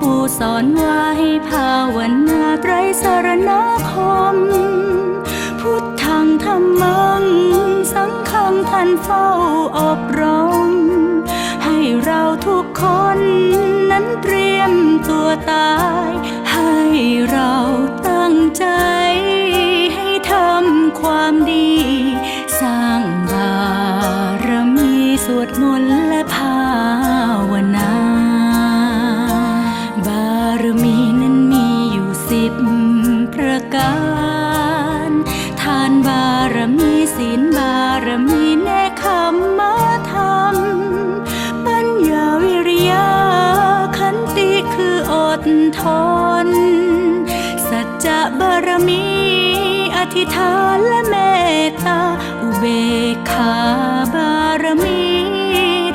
ปู่สอนว่าให้ภาวนาไรสารณคม พุทธังธรรมัง สังฆังท่านเฝ้าอบรม ให้เราทุกคนนั้นเตรียมตัวตายให้เรา มีอธิษฐานและเมตตา อุเบกขาบารมี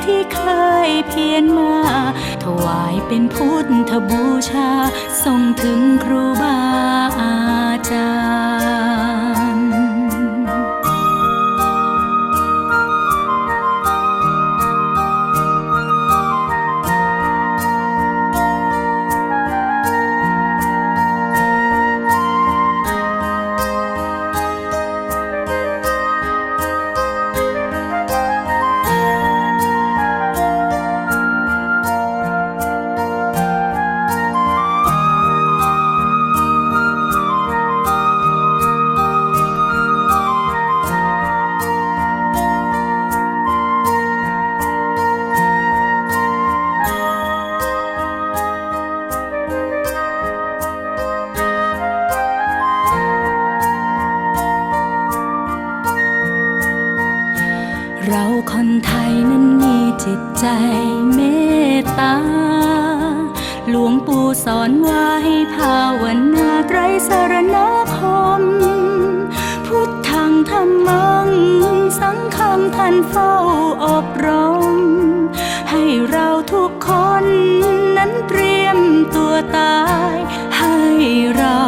ที่เคยเพียรมา ถวายเป็นพุทธบูชาส่งถึงครูบาอาจารย์ เราคนไทยนั้นมีจิตใจเมตตา หลวงปู่สอนว่าให้ภาวนาไตรสรณคม พุทธังธรรมัง สังฆังท่านเฝ้าอบรม ให้เราทุกคนนั้นเตรียมตัวตายให้เรา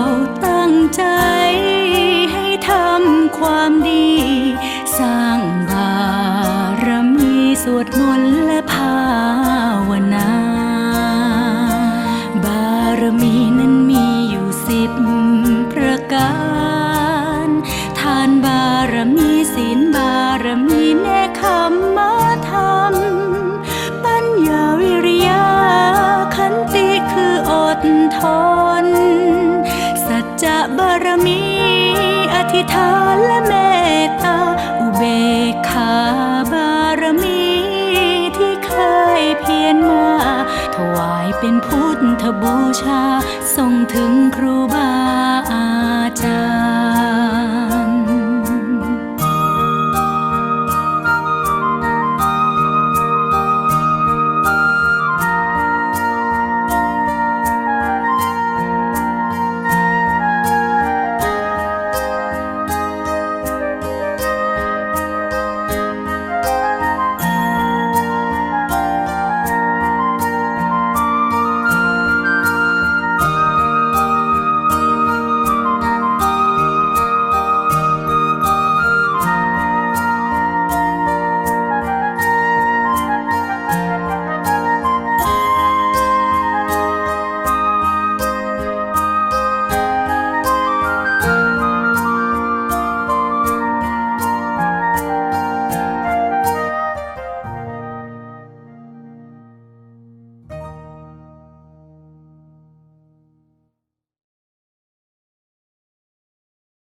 สวดมนต์และภาวนา บารมีนั้นมีอยู่สิบประการ ทานบารมีศีลบารมีเนคขมมาธรรม ปัญญาวิริยะขันติคืออดทน สัจจะบารมี อธิษฐานและเมตตาอุเบกขา เป็นพุทธบูชาส่งถึงครูบาอาจารย์